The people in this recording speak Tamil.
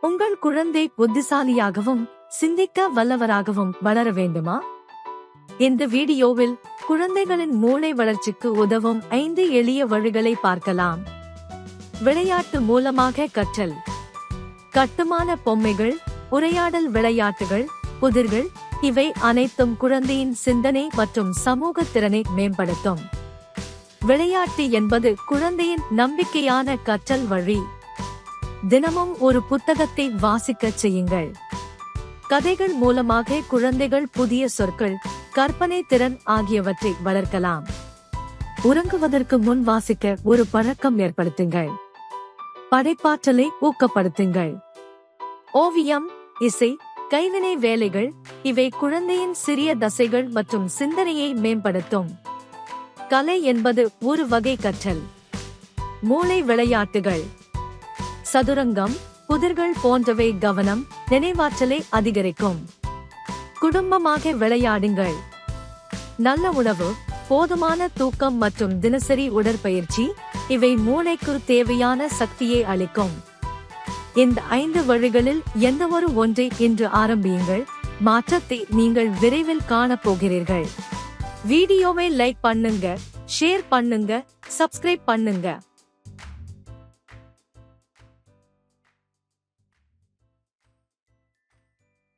உங்கள் குழந்தை புத்திசாலியாகவும் சிந்திக்க வல்லவராகவும் வளர வேண்டுமா? இந்த வீடியோவில் குழந்தைகளின் மூளை வளர்ச்சிக்கு உதவும் ஐந்து எளிய வழிகளை பார்க்கலாம். விளையாட்டு மூலமாக கற்றல். கட்டுமான பொம்மைகள் உரையாடல் விளையாட்டுகள் புதிர்கள் இவை அனைத்தும் குழந்தையின் சிந்தனை மற்றும் சமூக திறனை மேம்படுத்தும். விளையாட்டு என்பது குழந்தையின் நம்பிக்கையான கற்றல் வழி. தினமும் ஒரு புத்தகத்தை வாசிக்கச் செய்யுங்கள். கதைகள் மூலமாக குழந்தைகள் புதிய சொற்கள் கற்பனை திறன் ஆகியவற்றை வளர்க்கலாம். உறங்குவதற்கு முன் வாசிக்க ஒரு பழக்கம் ஏற்படுத்துங்கள். படைப்பாற்றலை ஊக்கப்படுத்துங்கள். ஓவியம் இசை கைவினை வேலைகள் இவை குழந்தையின் சிறிய தசைகள் மற்றும் சிந்தனையை மேம்படுத்தும். கலை என்பது ஒரு வகை கற்றல். மூளை விளையாட்டுகள் சதுரங்கம் புதிர்கள் போன்றவை கவனம் நினைவாற்றலை அதிகரிக்கும். குடும்பமாக விளையாடுங்கள். நல்ல உணவு போதுமான தூக்கம் மற்றும் தினசரி உடற்பயிற்சி இவை மூளைக்கு தேவையான சக்தியை அளிக்கும். இந்த ஐந்து வழிகளில் எந்த ஒரு ஒன்றை இன்று ஆரம்பியுங்கள். மாற்றத்தை நீங்கள் விரைவில் காணப் போகிறீர்கள் வீடியோவை லைக் பண்ணுங்க ஷேர் பண்ணுங்க சப்ஸ்கிரைப் பண்ணுங்க.